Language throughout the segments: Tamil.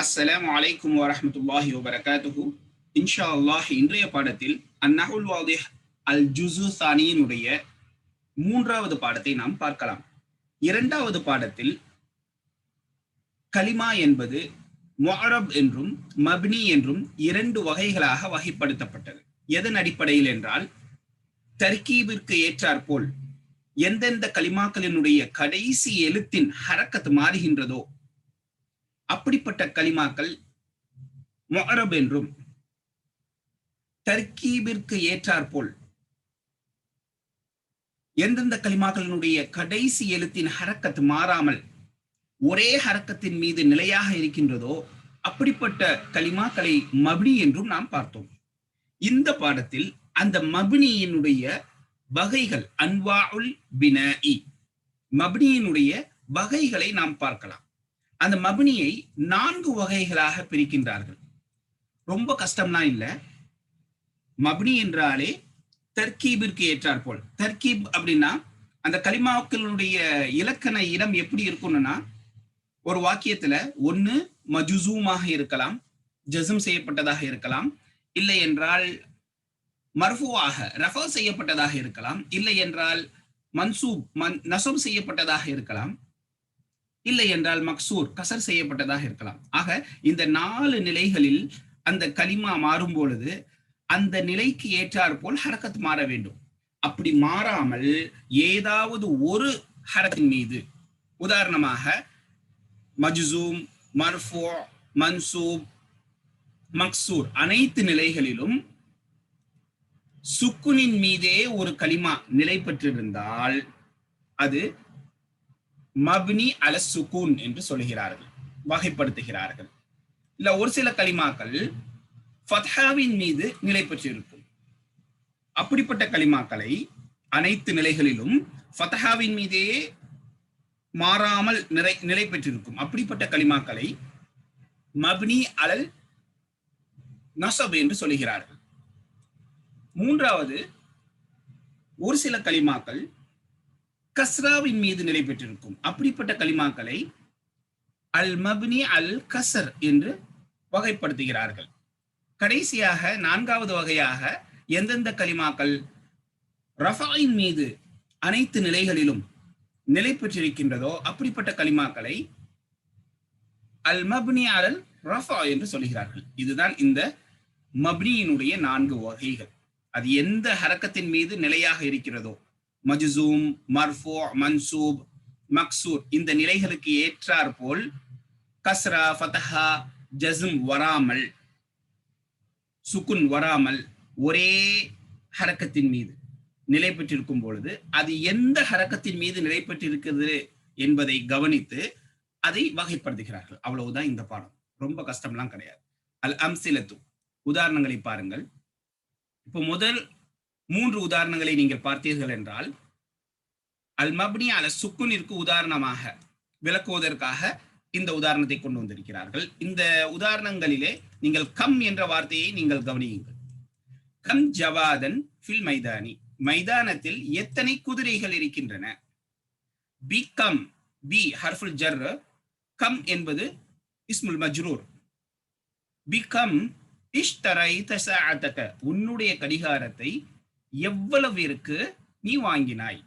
அஸ்ஸலாமு அலைக்கும் வரமத்துல்லாஹி வபரகாத்துஹு. இன்ஷா அல்லாஹ் இன்றைய பாடத்தில் அந்நகுல் வாதிஹ் அல் ஜுசு சானியினுடைய மூன்றாவது பாடத்தை நாம் பார்க்கலாம். இரண்டாவது பாடத்தில் கலிமா என்பது மொஹரப் என்றும் மப்னி என்றும் இரண்டு வகைகளாக வகைப்படுத்தப்பட்டது. எதன் அடிப்படையில் என்றால் தர்கீபிற்கு ஏற்றாற்போல் எந்தெந்த கலிமாக்களினுடைய கடைசி எழுத்தின் ஹரக்கத் மாறுகின்றதோ அப்படிப்பட்ட கலிமாக்கள் மொஹரப் என்றும் தர்கீபிற்கு ஏற்றாற்போல் எந்தெந்த கலிமாக்களினுடைய கடைசி எழுத்தின் ஹரக்கத் மாறாமல் ஒரே ஹரக்கத்தின் மீது நிலையாக இருக்கின்றதோ அப்படிப்பட்ட கலிமாக்களை மபினி என்றும் நாம் பார்த்தோம். இந்த பாடத்தில் அந்த மபினியினுடைய வகைகள் அன்வாஉல் பினஇ மபினியினுடைய வகைகளை நாம் பார்க்கலாம். அந்த மபினியை நான்கு வகைகளாக பிரிக்கின்றார்கள். ரொம்ப கஷ்டம்லாம் இல்லை. மபினி என்றாலே தர்கீபிற்கு ஏற்றார் போல் தர்கீப் அப்படின்னா அந்த கலிமாக்களுடைய இலக்கண இடம் எப்படி இருக்கும்னா ஒரு வாக்கியத்துல ஒன்னு மஜுசூமாக இருக்கலாம் ஜசும் செய்யப்பட்டதாக இருக்கலாம் இல்லை என்றால் மர்ஃபுவாக ரஃபர் செய்யப்பட்டதாக இருக்கலாம் இல்லை என்றால் மன்சூப் மன் நசம் செய்யப்பட்டதாக இருக்கலாம். இல்லை என்றால் மக்சூர் கசர் செய்யப்பட்டதாக இருக்கலாம். ஆக இந்த நாலு நிலைகளில் அந்த கலிமா மாறும் பொழுது அந்த நிலைக்கு ஏற்றாற் போல் ஹரக்கத் மாற வேண்டும். அப்படி மாறாமல் ஏதாவது ஒரு ஹரத்தின் மீது. உதாரணமாக மஜ்சூம் மர்ஃபோ மன்சூப் மக்சூர் அனைத்து நிலைகளிலும் சுக்குனின் மீதே ஒரு களிமா நிலை பெற்றிருந்தால் அது மப்னி அல சுகூன் என்று சொல்கிறார்கள் வகைப்படுத்துகிறார்கள். இல்ல ஒரு சில களிமாக்கள் ஃபத்ஹாவின் மீது நிலை பெற்றிருக்கும். அப்படிப்பட்ட களிமாக்களை அனைத்து நிலைகளிலும் ஃபத்ஹாவின் மீதே மாறாமல் நிறை நிலை பெற்றிருக்கும். அப்படிப்பட்ட களிமாக்களை மப்னி அலல் நசப் என்று சொல்லுகிறார்கள். மூன்றாவது ஒரு சில களிமாக்கள் கஸ்ராவின் மீது நிலை பெற்றிருக்கும். அப்படிப்பட்ட கலிமாக்களை அல் மப்னி அல் கசர் என்று வகைப்படுத்துகிறார்கள். கடைசியாக நான்காவது வகையாக எந்தெந்த கலிமாக்கள் ரஃபாயின் மீது அனைத்து நிலைகளிலும் நிலை பெற்றிருக்கின்றதோ அப்படிப்பட்ட கலிமாக்களை அல் மப்னி அல் ரஃபா என்று சொல்கிறார்கள். இதுதான் இந்த மப்னியினுடைய நான்கு வகைகள். அது எந்த ஹரக்கத்தின் மீது நிலையாக இருக்கிறதோ மஜ்சூம் மர்ஃபோ மன்சூப் மக்சூர் இந்த நிலைகளுக்கு ஏற்றார் போல் கஸ்ரா ஃபதஹா ஜஸ்ம் வராமல் சுக்குன் வராமல் ஒரே ஹரக்கத்தின் மீது நிலை பெற்றிருக்கும் பொழுது அது எந்த ஹரக்கத்தின் மீது நிலை பெற்றிருக்கிறது என்பதை கவனித்து அதை வகைப்படுத்துகிறார்கள். அவ்வளவுதான் இந்த பாடம். ரொம்ப கஷ்டம்லாம் கிடையாது. அல் அம்சிலத்து உதாரணங்களை பாருங்கள். இப்போ முதல் மூன்று உதாரணங்களை நீங்கள் பார்த்தீர்கள் என்றால் அல் மப்னி அல சுக்குனிற்கு உதாரணமாக விளக்குவதற்காக இந்த உதாரணத்தை கொண்டு வந்திருக்கிறார்கள். இந்த உதாரணங்களிலே நீங்கள் கம் என்ற வார்த்தையை நீங்கள் கவனியுங்கள். கம் ஜவாதன் ஃபில் மைதானி. மைதானத்தில் எத்தனை குதிரைகள் இருக்கின்றன? பி கம். பி ஹர்ஃபுல் ஜர் கம் என்பது இஸ்முல் மஜ்ரூர். B come. இஷ்தரை தசாத்தக உன்னுடைய கடிகாரத்தை எவ்வளவிற்கு நீ வாங்கினாய்.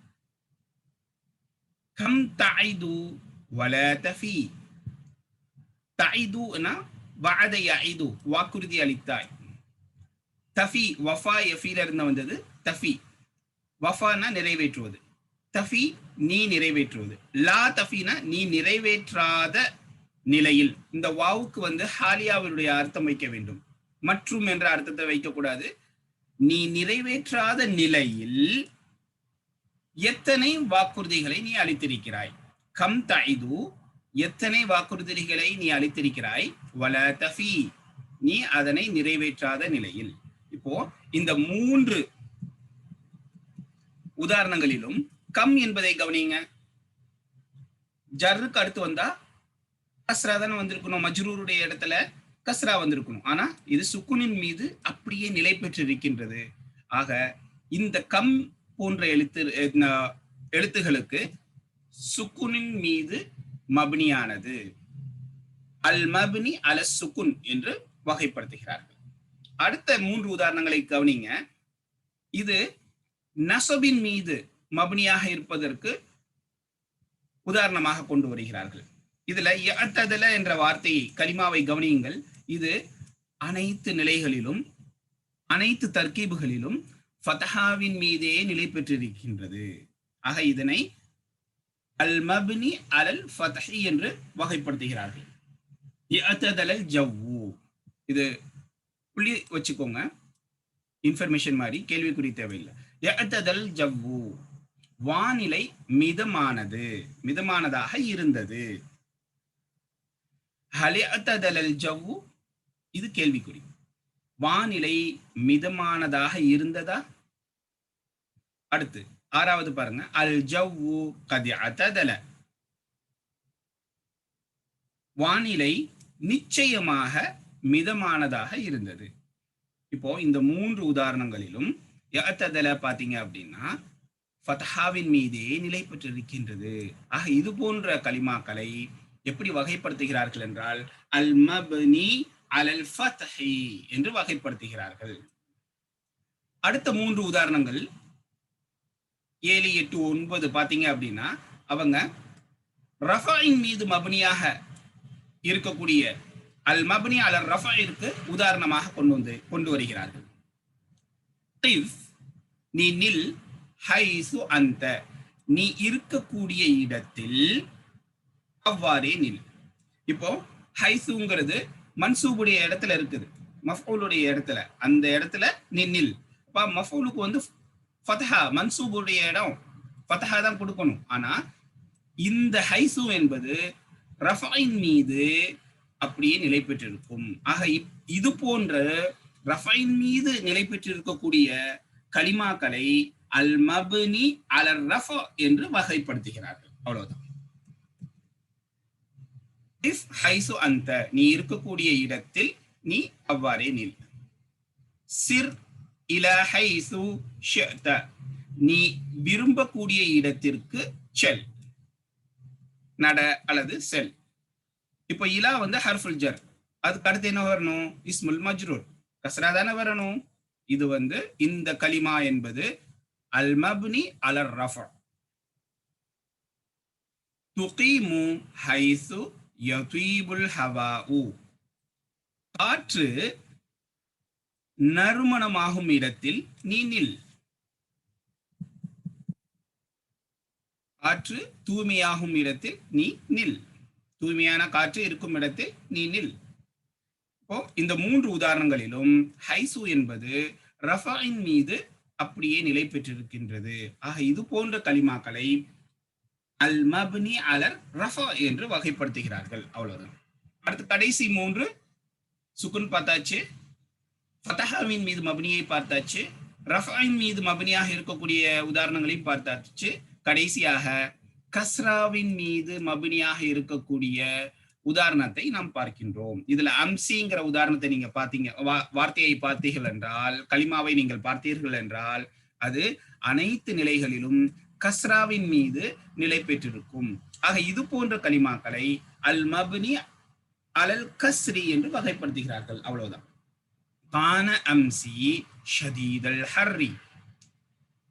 கம் தாய்து வல தஃபி. தாய்துனா வாதை ஐது வாக்குறுதி அளித்தாய். தஃபி வஃபா எஃபில இருந்து வந்தது. தஃபி. வஃபானா நிறைவேற்றுவது. தஃபி நீ நிறைவேற்றுவது. லா தஃபினா நீ நிறைவேற்றாத நிலையில். இந்த வாவுக்கு வந்து ஹாலியாவினுடைய அர்த்தம் வைக்க வேண்டும். மற்றும் என்ற அர்த்தத்தை வைக்கக்கூடாது. நீ நிறைவேற்றாத நிலையில் எத்தனை வாக்குறுதிகளை நீ அளித்திருக்கிறாய்? கம் தைது எத்தனை வாக்குறுதிகளை நீ அளித்திருக்கிறாய்? வல தஃபி நீ அதனை நிறைவேற்றாத நிலையில். இப்போ இந்த மூன்று உதாரணங்களிலும் கம் என்பதை கவனிங்க. ஜர்ருக்கு அடுத்து வந்தா கஸ்ரா தானே வந்திருக்கணும் மஜ்ரூருடைய இடத்துல. கஸ்ரா வந்திருக்கணும். ஆனா இது சுக்குனின் மீது அப்படியே நிலை பெற்றிருக்கின்றது. ஆக இந்த கம் போன்ற எழுத்து எழுத்துகளுக்கு சுக்குனின் மீது மபினியானது. அல் மபினி அல சுக்குன் என்று வகைப்படுத்துகிறார்கள். அடுத்த மூன்று உதாரணங்களை கவனிங்க. இது நசபின் மீது மபினியாக இருப்பதற்கு உதாரணமாக கொண்டு வருகிறார்கள். இதுல எத்ததல என்ற வார்த்தையை கலிமாவை கவனியுங்கள். இது அனைத்து நிலைகளிலும் அனைத்து தர்கீபுகளிலும் ஃபதஹாவின் மீதே நிலை பெற்றிருக்கின்றது. ஆக இதனை அல் மப்னி அலல் ஃபதஹி என்று வகைப்படுத்துகிறார்கள். இஅத்ததலல் ஜவ்வு. இது புள்ளி வச்சுக்கோங்க. இன்ஃபர்மேஷன் மாதிரி கேள்விக்குறி தேவையில்லை. இஅத்ததல் ஜவ்வு. வானிலை மிதமானது மிதமானதாக இருந்தது. ஹலிஅத்ததலல் ஜவ்வு. இது கேள்விக்குறி. வானிலை மிதமானதாக இருந்ததா? அடுத்து ஆறாவது பாருங்க. அல் ஜவ்வு கதி அததல வானிலை நிச்சயமாக மிதமானதாக இருந்தது. இப்போ இந்த மூன்று உதாரணங்களிலும் எத்ததல பாத்தீங்க அப்படின்னா ஃபத்ஹாவின் மீதே நிலை பெற்றிருக்கின்றது. ஆக இது போன்ற கலிமாக்களை எப்படி வகைப்படுத்துகிறார்கள் என்றால் அல் மப்னி அலல் ஃபத்ஹி என்று வகைப்படுத்துகிறார்கள். அடுத்த மூன்று உதாரணங்கள். ஏழு எட்டு ஒன்பது பார்த்தீங்க அப்படின்னா அவங்க ரஃபாயின் மீது மபனியாக இருக்கக்கூடிய அல் மபனி அலர் ரஃபாயிற்கு உதாரணமாக கொண்டு வந்து கொண்டு வருகிறார்கள். நீ நில் ஹைசு அந்த. நீ இருக்கக்கூடிய இடத்தில் அவ்வாறே நில். இப்போ ஹைசுங்கிறது மன்சூபுடைய இடத்துல இருக்குது. மஃபூலுடைய இடத்துல. அந்த இடத்துல நீ நில் அப்ப மஃபூலுக்கு வந்து ஃபதஹா மன்சூபுடைய இடம். ஃபதஹா தான் கொடுக்கணும். ஆனால் இந்த ஹைசு என்பது ரஃபைன் மீது அப்படியே நிலை பெற்றிருக்கும். ஆக இது போன்ற ரஃபைன் மீது நிலை பெற்றிருக்கக்கூடிய கலிமாக்களை அல் மபுனி அலர் ரஃப என்று வகைப்படுத்துகிறார்கள். அவ்வளவுதான். இஸ் ஹைசு அந்த நீ இருக்கக்கூடிய இடத்தில் நீ அவ்வாறே நில் சிர் இல ஹைசு ஷிஅத நீ விரும்பக்கூடிய இடத்திற்கு செல் நட அல்லது செல் இப்போ இலா வந்து ஹர்ஃபுல் ஜர் அதுக்கு அடுத்து என்ன வரணும் இஸ்முல் மஜ்ரூர் கசரா தானே வரணும் இது வந்து இந்த கலிமா என்பது அல் மப்னி அலர் ரஃபா துகீமு ஹைசு யதீபுல் ஹவாஉ. காற்று நறுமணமாகும் இடத்தில் நீ நில். காற்று தூய்மையாகும் இடத்தில் நீ நில். தூய்மையான காற்று இருக்கும் இடத்தில் நீ நில். இப்போ இந்த மூன்று உதாரணங்களிலும் ஹைசு என்பது ரஃபாயின் மீது அப்படியே நிலை பெற்றிருக்கின்றது. ஆக இது போன்ற களிமாக்களை அல் மப்னி அலர் ரஃபா என்று வகைப்படுத்துகிறார்கள். அவ்வளவுதான். அடுத்து கடைசி மூன்று. சுக்குன் பார்த்தாச்சு. ஃபதஹாவின் மீது மபனியை பார்த்தாச்சு. ரஃபாவின் மீது மபனியாக இருக்கக்கூடிய உதாரணங்களையும் பார்த்தாச்சு. கடைசியாக கஸ்ராவின் மீது மபினியாக இருக்கக்கூடிய உதாரணத்தை நாம் பார்க்கின்றோம். இதுல அம்சிங்கிற உதாரணத்தை நீங்க பார்த்தீங்க. வார்த்தையை பார்த்தீர்கள் என்றால் கலிமாவை நீங்கள் பார்த்தீர்கள் என்றால் அது அனைத்து நிலைகளிலும் கஸ்ராவின் மீது நிலை பெற்றிருக்கும். ஆக இது போன்ற கலிமாக்களை அல் மபுனி அலல் கஸ்ரி என்று வகைப்படுத்துகிறார்கள். அவ்வளவுதான். கான அம்சி ஷதீதல் ஹர்ரி.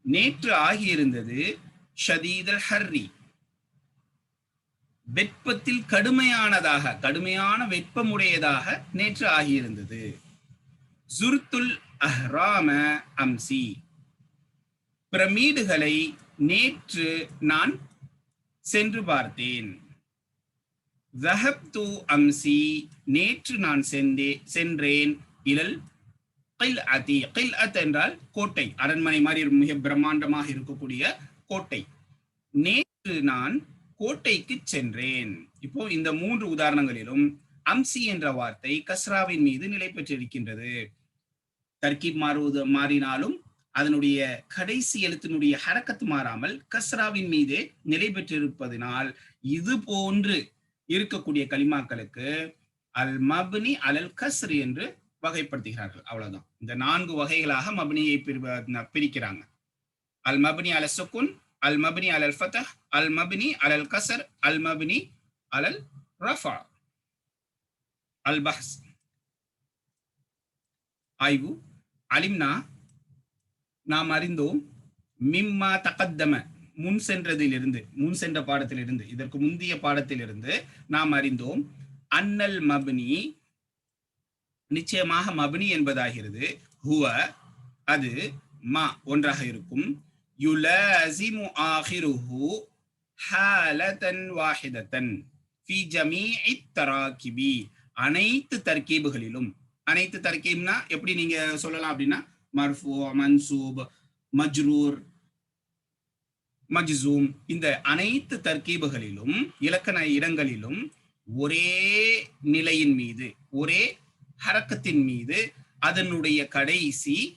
நேற்று ஆகியிருந்தது ஷதீதல் ஹர்ரி. வெப்பத்தில் கடுமையானதாக கடுமையான வெப்பமுடையதாக நேற்று ஆகியிருந்தது. ஜுர்துல் அஹ்ராம அம்சி. பிரமீடுகளை நேற்று நான் சென்று பார்த்தேன். ஜஹப்து அம்சி நேற்று நான் சென்றே சென்றேன். இலல் கில் அதி கில் அத் என்றால் கோட்டை அரண்மனை மாதிரி மிக பிரம்மாண்டமாக இருக்கக்கூடிய கோட்டை. நேற்று நான் கோட்டைக்கு சென்றேன். இப்போ இந்த மூன்று உதாரணங்களிலும் அம்சி என்ற வார்த்தை கஸ்ராவின் மீது நிலை பெற்றிருக்கின்றது தர்கீப் மாறுவது மாறினாலும் அதனுடைய கடைசி எழுத்தினுடைய ஹரக்கத்து மாறாமல் கஸ்ராவின் மீதே நிலை பெற்றிருப்பதனால் இது போன்று இருக்கக்கூடிய கலிமாக்களுக்கு அல் மப்னி அலல் கஸ்ர் என்று வகைப்படுத்துகிறார்கள். அவ்வளவுதான். இந்த நான்கு வகைகளாக மபினியை பிரிக்கிறாங்க. அல் மப்னி அல சுக்குன் அல் மபனி அலல் ஃபதஹ் அல் மப்னி அலல் கசர் அல் மப்னி அலல் ரஃபா. அல் பஹ்ஸ். ஆய்வு. அலிம்னா நாம் அறிந்தோம் மிம்மா தகத்தம முன் சென்றதிலிருந்து முன் சென்ற பாடத்திலிருந்து இதற்கு முந்தைய பாடத்திலிருந்து நாம் அறிந்தோம் அன்னல் மபினி நிச்சயமாக மபினி என்பதாகிறது. ஹுவ அது மா ஒன்றாக இருக்கும். யுலசிமு ஆஹிருஹு ஹாலதன் வாஹிதத்தன் ஃபி ஜமீஇ தராகிபி அனைத்து தர்கீபுகளிலும் அனைத்து தர்க்கீப்னா எப்படி நீங்க சொல்லலாம் அப்படின்னா மர்ஃபு மன்சூப் மஜ்ரூர் மஜ்சூம் இந்த அனைத்து தர்கீபுகளிலும் இலக்கண இடங்களிலும் ஒரே நிலையின் மீது ஒரே ஹரக்கத்தின் மீது அதனுடைய கடைசி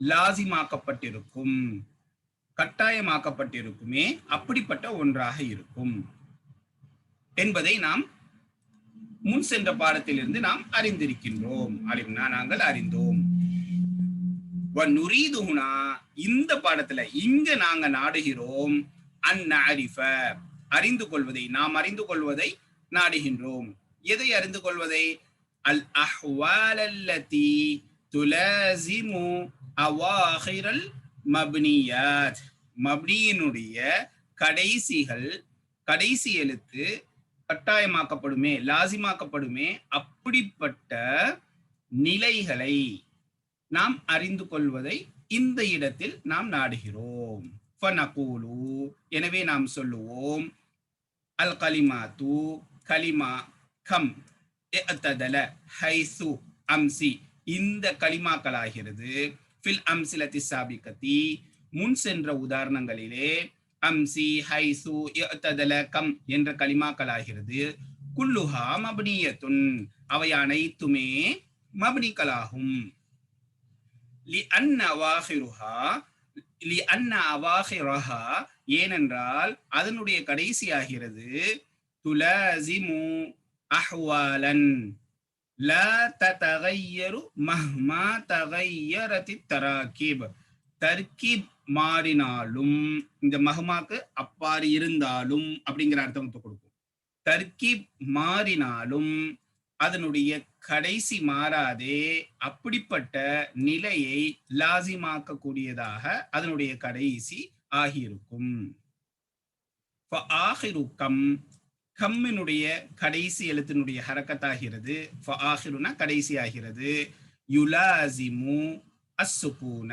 லாசிமாக்கப்பட்டிருக்கும் கட்டாயமாக்கப்பட்டிருக்குமே அப்படிப்பட்ட ஒன்றாக இருக்கும் என்பதை நாம் முன் சென்ற பாடத்திலிருந்து நாம் அறிந்திருக்கின்றோம். அலிம்னா நாங்கள் அறிந்தோம். நுரீதுகுனா இந்த பாடத்துல இங்க நாங்க நாடுகிறோம். அந்நரிஃப அறிந்து கொள்வதை நாம் அறிந்து கொள்வதை நாடுகின்றோம். எதை அறிந்து கொள்வதை அல் அஹ்வாலல்லதி துலசிமு துலாசிமு அவாஹிரல் மப்னியாத். மப்னியினுடைய கடைசிகள் கடைசி எழுத்து கட்டாயமாக்கப்படுமே லாசிமாக்கப்படுமே அப்படிப்பட்ட நிலைகளை நாம் அறிந்து கொள்வதை இந்த இடத்தில் நாம் நாடுகிறோம். எனவே நாம் சொல்லுவோம் அல் கலிமாத்து கலிமா கம் எத்ததல ஹைசு அம்சி. இந்த கலிமாக்களாகிறது ஃபில் அம்சிலத்தி சாபிகத்தி முன் சென்ற உதாரணங்களிலே அம்சி ஹைசு எத்ததல கம் என்ற கலிமாக்களாகிறது குல்லுஹா மபனியத்துன். அவை அனைத்துமே மபனிக்கலாகும் லி அன் அவாஹிருஹா லி அன் அவாஹிரஹா ஏனென்றால் அதனுடைய கடைசி ஆகிறது துலசிமு அஹ்வாலன். லா தகையரு மஹ்மா தகையரதி தராகிப் தர்கிப் மாறினாலும் இந்த மஹ்மாக்கு அப்பாறு இருந்தாலும் அப்படிங்கிற அர்த்தத்தை கொடுக்கும். தர்கிப் மாறினாலும் அதனுடைய கடைசி மாறாதே அப்படிப்பட்ட நிலையை லாசிமாக்கக்கூடியதாக அதனுடைய கடைசி ஆகியிருக்கும். ஆகிருக்கம் கம்மினுடைய கடைசி எழுத்தினுடைய ஹரக்கத்தாகிறது. ஆகிருனா கடைசி ஆகிறது யுலாசிமு அசுகூன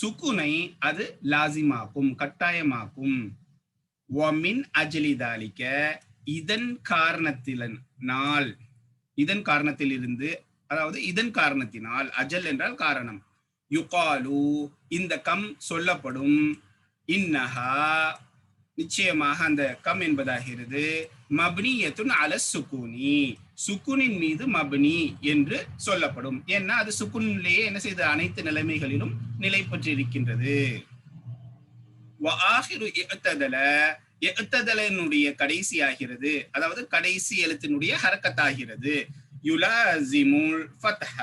சுக்குனை அது லாசிமாக்கும் கட்டாயமாக்கும். ஒமின் அஜலிதாலிக்க இதன் காரணத்தினால் இதன் காரணத்தில் இருந்து அதாவது இதன் காரணத்தினால் அஜல் என்றால் காரணம். யுகாலு இந்த கம் சொல்லப்படும். இன்னஹா நிச்சயமாக அந்த கம் என்பதாகிறது. மப்னியத்துன் அல சுக்குனி சுக்குனின் மீது மப்னி என்று சொல்லப்படும். ஏன்னா அது சுக்குனிலேயே என்ன செய்த அனைத்து நிலைமைகளிலும் நிலை பெற்றிருக்கின்றது எத்ததலனுடைய கடைசி ஆகிறது அதாவது கடைசி எழுத்தினுடைய ஹரக்கத்தாகிறது. யுலாசிமுல் ஃபத்ஹ.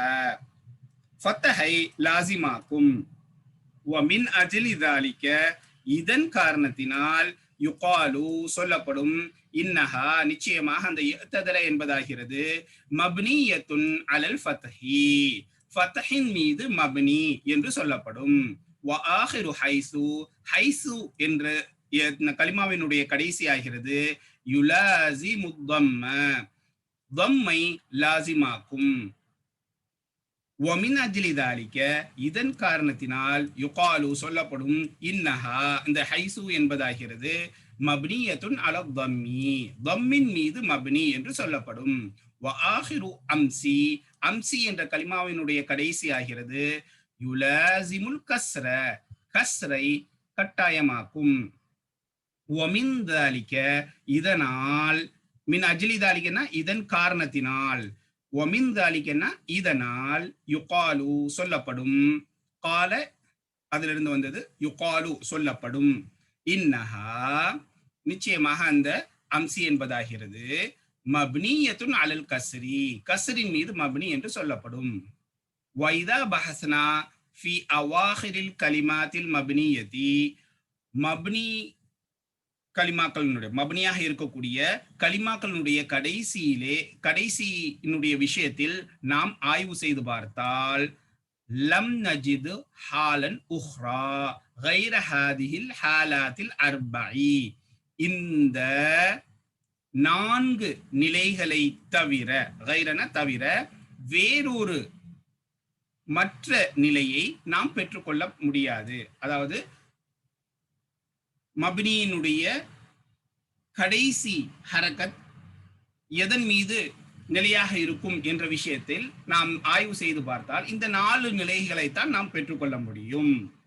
ஃபத்தஹை லாசிமாக்கும். வமின் அஜிலி தாலிக்க. இதன் காரணத்தினால் யுகாலு சொல்லப்படும். இன்னஹா நிச்சயமாக அந்த எத்ததல என்பதாகிறது. மப்னியத்துன் அலல் ஃபத்ஹி ஃபத்தஹின் மீது மப்னி என்று சொல்லப்படும். ஹைசு. ஹைசு என்ற கலிமாவினுடைய கடைசி ஆகிறது யுலாசி முத்தம்ம தம்மை லாசிமாக்கும் ஒமின் அஜிலிதாலிக்க இதன் காரணத்தினால் யுகாலு சொல்லப்படும் இன்னஹா இந்த ஹைசு என்பதாகிறது மப்னியத்துன் அல தம்மி தம்மின் மீது மப்னி என்று சொல்லப்படும். வஆஹிரு அம்சி அம்சி என்ற கலிமாவினுடைய கடைசி ஆகிறது யுலாசிமுல் கஸ்ர கஸ்ரை கட்டாயமாக்கும். ஒமிந்தாலிக்க இதனால் மின் அஜிலி தாலிக்கன்னா இதன் காரணத்தினால் ஒமிந்தாலிக்கன்னா இதனால் யுகாலு சொல்லப்படும். கால அதிலிருந்து வந்தது யுகாலு சொல்லப்படும். இன்னஹா நிச்சயமாக அந்த அம்சி என்பதாகிறது. மப்னியத்துன் அலல் கஸ்ரி கஸ்ரின் மீது மப்னி என்று சொல்லப்படும். வைதா பஹஸ்னா ஃபி அவாஹிரில் கலிமாத்தில் மப்னியதி மப்னி கலிமாக்களினுடைய மபனியாக இருக்கக்கூடிய கலிமாக்களினுடைய கடைசியிலே கடைசியினுடைய விஷயத்தில் நாம் ஆய்வு செய்து பார்த்தால் லம் நஜிது ஹாலன் உஹ்ரா கைர ஹாதிஹில் ஹாலாத்தில் அர்பாயி இந்த நான்கு நிலைகளை தவிர கைரன தவிர வேறொரு மற்ற நிலையை நாம் பெற்றுக்கொள்ள முடியாது. அதாவது மபினியினுடைய கடைசி ஹரக்கத் எதன் மீது நிலையாக இருக்கும் என்ற விஷயத்தில் நாம் ஆய்வு செய்து பார்த்தால் இந்த நாலு நிலைகளைத்தான் நாம் பெற்றுக்கொள்ள முடியும்.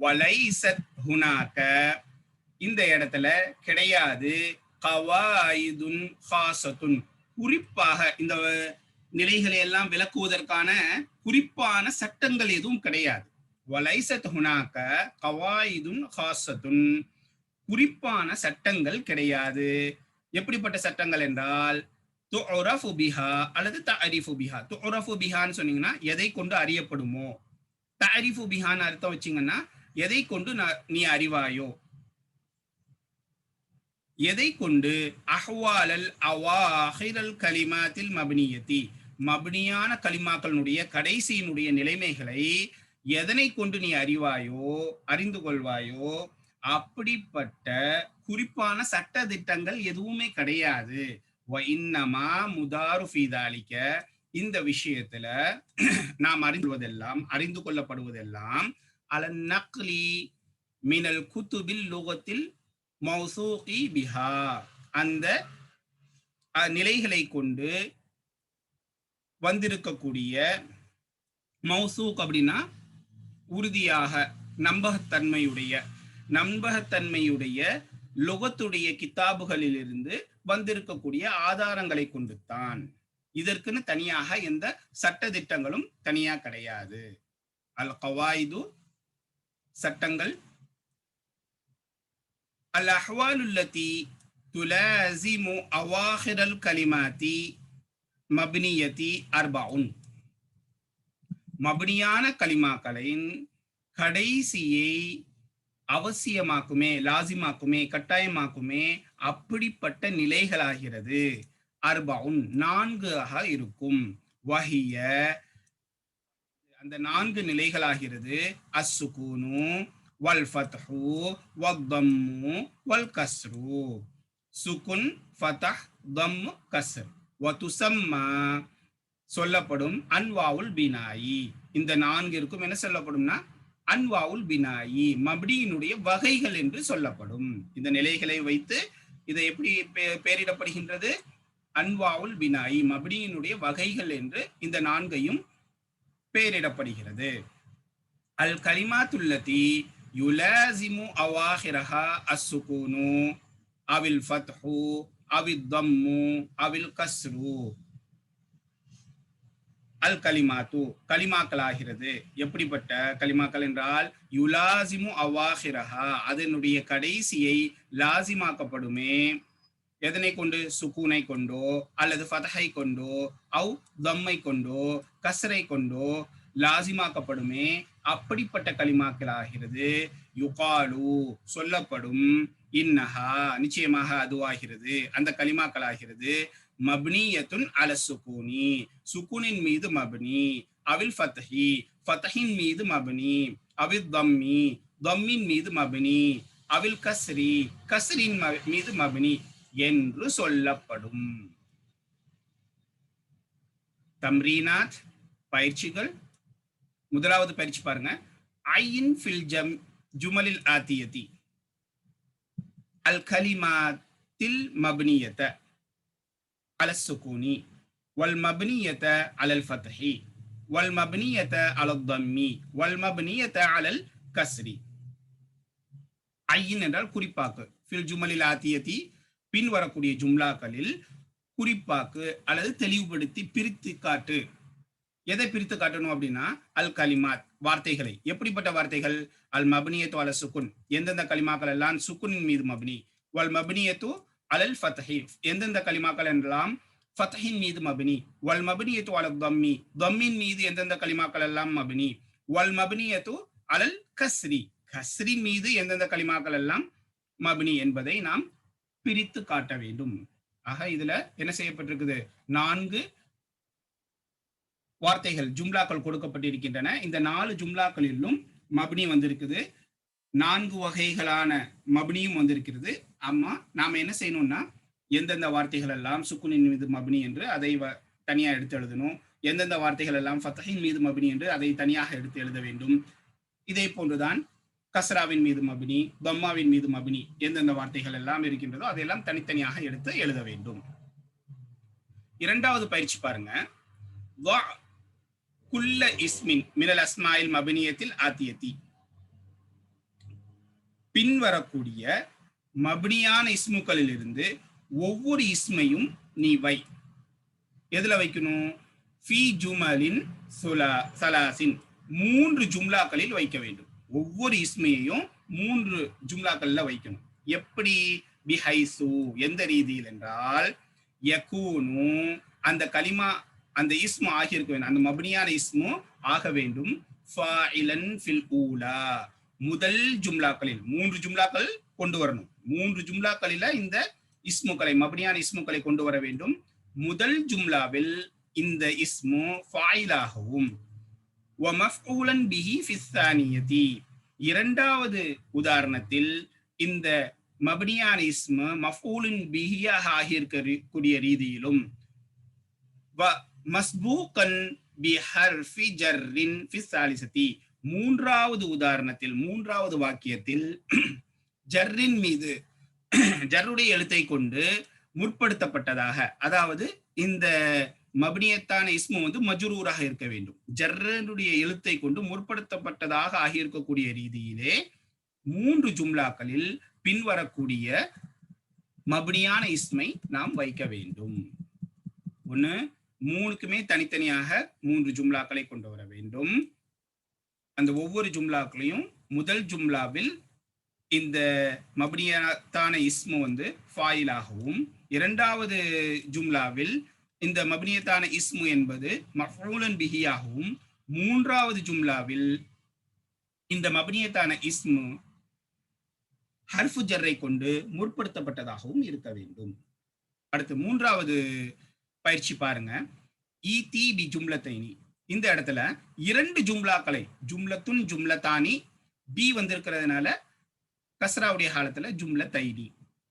வலைசத் ஹுனாக்க இந்த இடத்துல கிடையாது. கவாயிதுன் ஹாசத்துன். குறிப்பாக இந்த நிலைகளை எல்லாம் விளக்குவதற்கான குறிப்பான சட்டங்கள் எதுவும் கிடையாது. வலைசத் ஹுனாக்க கவாயிதுன் ஹாசத்துன் குறிப்பான சட்டங்கள் கிடையாது. எப்படிப்பட்ட சட்டங்கள் என்றால் துரஃபு பிஹா அல்லது தஅரிஃபு பிஹா. துரஃபு பிஹான்னு சொன்னீங்கன்னா எதை கொண்டு அறியப்படுமோ? தஅரிஃபு பிஹான்னு அர்த்தம் வச்சீங்கன்னா எதை கொண்டு நீ அறிவாயோ? எதை கொண்டு? அஹ்வாலல் அவாஹிரல் கலிமாத்தில் மபினியத்தி. மபினியான கலிமாக்களுடைய கடைசியினுடைய நிலைமைகளை எதனை கொண்டு நீ அறிவாயோ அறிந்து கொள்வாயோ அப்படிப்பட்ட குறிப்பான சட்ட திட்டங்கள் எதுவுமே கிடையாது. இன்னமா முதாரு ஃபீதாலிக்க இந்த விஷயத்துல நாம் அறிந்துவதெல்லாம் அறிந்து கொள்ளப்படுவதெல்லாம் அல நக்லி மினல் குத்துபில் லோகத்தில் மௌசூகி பிஹா. அந்த நிலைகளை கொண்டு வந்திருக்கக்கூடிய மௌசூக் அப்படின்னா உறுதியாக நம்பகத்தன்மையுடைய நம்பகத்தன்மையுடைய லொகத்துடைய கித்தாபுகளிலிருந்து வந்திருக்கக்கூடிய ஆதாரங்களை கொண்டுத்தான். இதற்குன்னு தனியாக எந்த சட்ட திட்டங்களும் தனியா கிடையாது. அல் கவாயுது சட்டங்கள். அல் அஹ்வாலுல்லதி துலாசிமு அவாஹிரல் கலிமாத்தி மப்னியதி அர்பவுன் மபினியான கலிமாக்களின் கடைசியை அவசியமாக்குமே லாசிமாக்குமே கட்டாயமாக்குமே அப்படிப்பட்ட நிலைகளாகிறது. அர்பவுன் நான்கு ஆக இருக்கும். வஹிய அந்த நான்கு நிலைகளாகிறது. அசுகூனு வல் ஃபத்ஹு வத்தம்மு வல் கஸ்ரு சுகுன் ஃபதஹ் தம் கஸ்ர். வதுசம்மா சொல்லப்படும் அன்வாவுல் பினாயி. இந்த நான்கு இருக்கும். என்ன சொல்லப்படும்னா? அன்வாவுல் பினாயி மப்டியினுடைய வகைகள் என்று சொல்லப்படும். இந்த நிலைகளை வைத்து இதை எப்படி பெயரிடப்படுகின்றது? அன்வாவுல் பினாயி மப்டியினுடைய வகைகள் என்று இந்த நான்கையும் பெயரிடப்படுகிறது. அல் கலிமாத்துல்லதி யுலாசிமு அவாஹிரஹா அஸ்ஸுகூனு அவில் ஃபத்ஹு அவில் தம்மு அவில் கஸ்ரு. அல் கலிமாத்து கலிமாக்கள் ஆகிறது எப்படிப்பட்ட கலிமாக்கள் என்றால் யுலாசிமு அவாஹிரஹா அதனுடைய கடைசியை லாசிமாக்கப்படுமே. எதனை கொண்டு? சுக்கூனை கொண்டோ அல்லது ஃபதஹை கொண்டோ அவு தம்மை கொண்டோ கசரை கொண்டோ லாசிமாக்கப்படுமே. அப்படிப்பட்ட களிமாக்கள் ஆகிறது யுகாலு சொல்லப்படும். இன்னஹா நிச்சயமாக அதுவாகிறது. அந்த களிமாக்கள் ஆகிறது மப்னியத்துன் அல சுகூனி. சுக்கூனின் மீது மப்னி. அவில் ஃபத்ஹி ஃபத்ஹின் மீது மப்னி. அவில் தம்மி. தம்மின் மீது மப்னி. அவில் கஸ்ரி. கஸ்ரின் மீது மப்னி என்று சொல்லப்படும். தம்ரீனாத் பயிற்சிகள். முதலாவது பயிற்சி பாருங்க. ஐயின் ஃபில் ஜம் ஜுமலில் ஆத்தியதி. அல் கலிமாத்தில் மப்னியத على السكون والمبنية على الفتح والمبنية على الضم والمبنية على الكسر ஐயின் என்றால் குறிப்பாக்கு ஃபில் ஜுமலில் ஆத்தியத்தி பின் வரக்கூடிய ஜும்லாக்களில் குறிப்பாக்கு அல்லது தெளிவுபடுத்தி பிரித்து காட்டு எதை பிரித்து காட்டணும் அப்படின்னா அல் கலிமாத் வார்த்தைகளை எப்படிப்பட்ட வார்த்தைகள் அல் மபனியத்து அல சுக்குன் எந்தெந்த கலிமாக்கள் எல்லாம் சுக்குனின் மீது மபனி வல் மபனியத்து அலல் ஃபத்ஹி எந்தெந்த கலிமாக்கள் என்றெல்லாம் ஃபத்ஹின் மீது மபினி வல் மபினியத்து அலல் தம்மி தம்மின் மீது எந்தெந்த கலிமாக்கள் எல்லாம் மபினி வல் மபினியத்து அலல் கஸ்ரி கஸ்ரி மீது எந்தெந்த கலிமாக்கள் எல்லாம் மபினி என்பதை நாம் பிரித்து காட்ட வேண்டும். ஆக இதுல என்ன செய்யப்பட்டிருக்குது? நான்கு வார்த்தைகள் ஜும்லாக்கள் கொடுக்கப்பட்டிருக்கின்றன. இந்த நாலு ஜும்லாக்களிலும் மபினி வந்திருக்குது. நான்கு வகைகளான மபினியும் வந்திருக்கிறது. அம்மா நாம என்ன செய்யணும்னா எந்தெந்த வார்த்தைகள் எல்லாம் சுக்குனின் மீது மபினி என்று அதை வ- தனியா எடுத்து எழுதணும். எந்தெந்த வார்த்தைகள் எல்லாம் ஃபத்தஹின் மீது மபினி என்று அதை தனியாக எடுத்து எழுத வேண்டும். இதே போன்றுதான் கஸ்ராவின் மீது மபினி பம்மாவின் மீது மபினி எந்தெந்த வார்த்தைகள் எல்லாம் இருக்கின்றதோ அதையெல்லாம் தனித்தனியாக எடுத்து எழுத வேண்டும். இரண்டாவது பயிற்சி பாருங்க. வா குல்ல இஸ்மின் மினல் அஸ்மாயில் மபினியத்தில் ஆத்தியத்தி. பின்வரக்கூடிய மபினியான இஸ்முக்களில் இருந்து ஒவ்வொரு இஸ்மையும் நீ வை. எதுல வைக்கணும்? ஃபி ஜுமலின் சுலா சலாசின். மூன்று ஜும்லாக்களில் வைக்க வேண்டும். ஒவ்வொரு இஸ்மையையும் மூன்று ஜும்லாக்கள்ல வைக்கணும். எப்படி? பிஹைசு எந்த ரீதியில் என்றால் யகூனு அந்த கலிமா அந்த இஸ்மு ஆகியிருக்க வேண்டும். அந்த மபனியான இஸ்மு ஆக வேண்டும். ஃபாயிலன் ஃபில் ஊலா. முதல் ஜும்லாக்களில் மூன்று ஜும்லாக்கள் கொண்டு வரணும். மூன்று ஜும்லாக்களில இந்த இஸ்முக்களை மபனியான இஸ்முக்களை கொண்டு வர வேண்டும். முதல் ஜும்லாவில் இந்த இஸ்மு ஃபாயிலாகவும் பிஹி இரண்டாவது உதாரணத்தில் இந்த மபனியான இஸ்மு மஃபூலின் பிஹியாக ஆகியிருக்கக்கூடிய ரீதியிலும் வ மஸ்பூகன் பிஹர்ஃபி ஜர்ரின் ஃபிஸ்ஸாலிசதி. மூன்றாவது உதாரணத்தில் மூன்றாவது வாக்கியத்தில் ஜர்ரின் மீது ஜர்ருடைய எழுத்தை கொண்டு முற்படுத்தப்பட்டதாக அதாவது இந்த மபினியத்தான இஸ்மு வந்து மஜுரூராக இருக்க வேண்டும். ஜர்ரனுடைய எழுத்தை கொண்டு முற்படுத்தப்பட்டதாக ஆகியிருக்கக்கூடிய ரீதியிலே மூன்று ஜும்லாக்களில் பின்வரக்கூடிய மபினியான இஸ்மை நாம் வைக்க வேண்டும். ஒண்ணு மூணுக்குமே தனித்தனியாக மூன்று ஜும்லாக்களை கொண்டு வர வேண்டும். அந்த ஒவ்வொரு ஜும்லாக்களையும் முதல் ஜும்லாவில் இந்த மபனியத்தான இஸ்மு வந்து ஃபாயிலாகவும் இரண்டாவது ஜும்லாவில் இந்த மபனியத்தான இஸ்மு என்பது மஃபூலன் பிஹியாகவும் மூன்றாவது ஜும்லாவில் இந்த மபனியத்தான இஸ்மு ஹர்ஃபு ஜர்ரை கொண்டு முற்படுத்தப்பட்டதாகவும் இருக்க வேண்டும். அடுத்து மூன்றாவது பயிற்சி பாருங்க. இ தி பி ஜும்லத்தைனி. இந்த இடத்துல இரண்டு ஜும்லாக்களை ஜும்லத்துன் ஜும்லத்தானி பி வந்திருக்கிறதுனால கசராவுடைய காலத்துல ஜும்லத்தைனி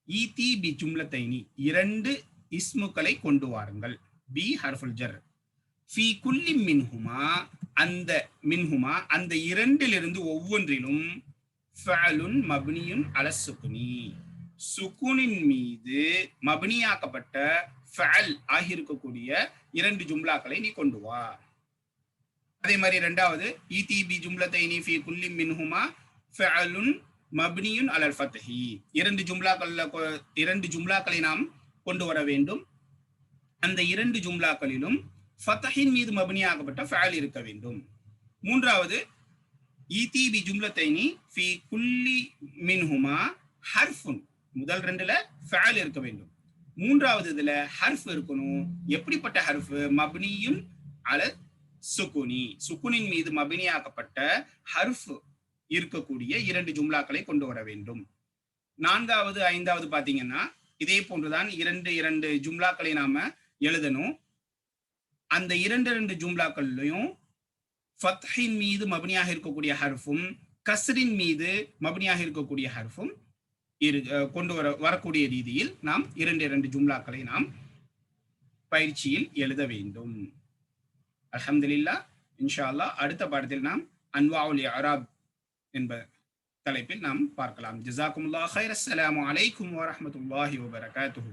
ஈதி பி ஜும்லத்தைனி இரண்டு இஸ்முக்களை கொண்டு வாருங்கள். பி ஹர்ஃபுல் ஜர். ஃபி குல்லி மின்ஹுமா. அந்த மின்ஹுமா அந்த இரண்டிலிருந்து ஒவ்வொன்றிலும் ஃபஅலுன் மப்னியுன் அல சுக்குனி சுக்குனின் மீது மப்னியாக்கப்பட்ட ஃபஅல் ஆகியிருக்கக்கூடிய இரண்டு ஜும்லாக்களை நீ கொண்டு வா. அதே மாதிரி இரண்டாவது ஈதி பி ஜும்லத்தைனி ஃபி குல்லி மின்ஹுமா ஃபஅலுன் மப்னியுன் அலல் ஃபத்ஹி. இரண்டு ஜும்லாக்கள்ல கொ- இரண்டு ஜும்லாக்களை நாம் கொண்டு வர வேண்டும். அந்த இரண்டு ஜும்லாக்களிலும் ஃபத்தஹின் மீது மப்னியாக்கப்பட்ட ஃபேல் இருக்க வேண்டும். மூன்றாவது ஈதி பி ஜும்லத்தைனி ஃபி குல்லி மின்ஹுமா ஹர்ஃபுன். முதல் ரெண்டுல ஃபேல் இருக்க வேண்டும். மூன்றாவது இதுல ஹர்ஃப் இருக்கணும். எப்படிப்பட்ட ஹர்ஃப்? மப்னியுன் அல சுக்குனி சுக்குனின் மீது மபினியாக்கப்பட்ட ஹர்ஃப் இருக்கக்கூடிய இரண்டு ஜும்லாக்களை கொண்டு வர வேண்டும். நான்காவது ஐந்தாவது பாத்தீங்கன்னா இதே போன்றுதான் இரண்டு இரண்டு ஜும்லாக்களை நாம எழுதணும். அந்த இரண்டு இரண்டு ஜும்லாக்கள்லையும் ஃபத்ஹின் மீது மபனியாக இருக்கக்கூடிய ஹர்ஃபும் கஸ்ரின் மீது மபனியாக இருக்கக்கூடிய ஹர்ஃபும் இரு கொண்டு வர வரக்கூடிய ரீதியில் நாம் இரண்டு இரண்டு ஜும்லாக்களை நாம் பயிற்சியில் எழுத வேண்டும். அலமதுல்லா இன்ஷா அல்லாஹ் அடுத்த பாடத்தில் நாம் அன்வாவுல் அராப் என்ப தலைப்பில் நாம் பார்க்கலாம். ஜசாக்குமுல்லா ஹைர் அஸ்ஸலாமு அலைக்கும் வரஹ்மத்துல்லாஹி வபரகாத்துஹு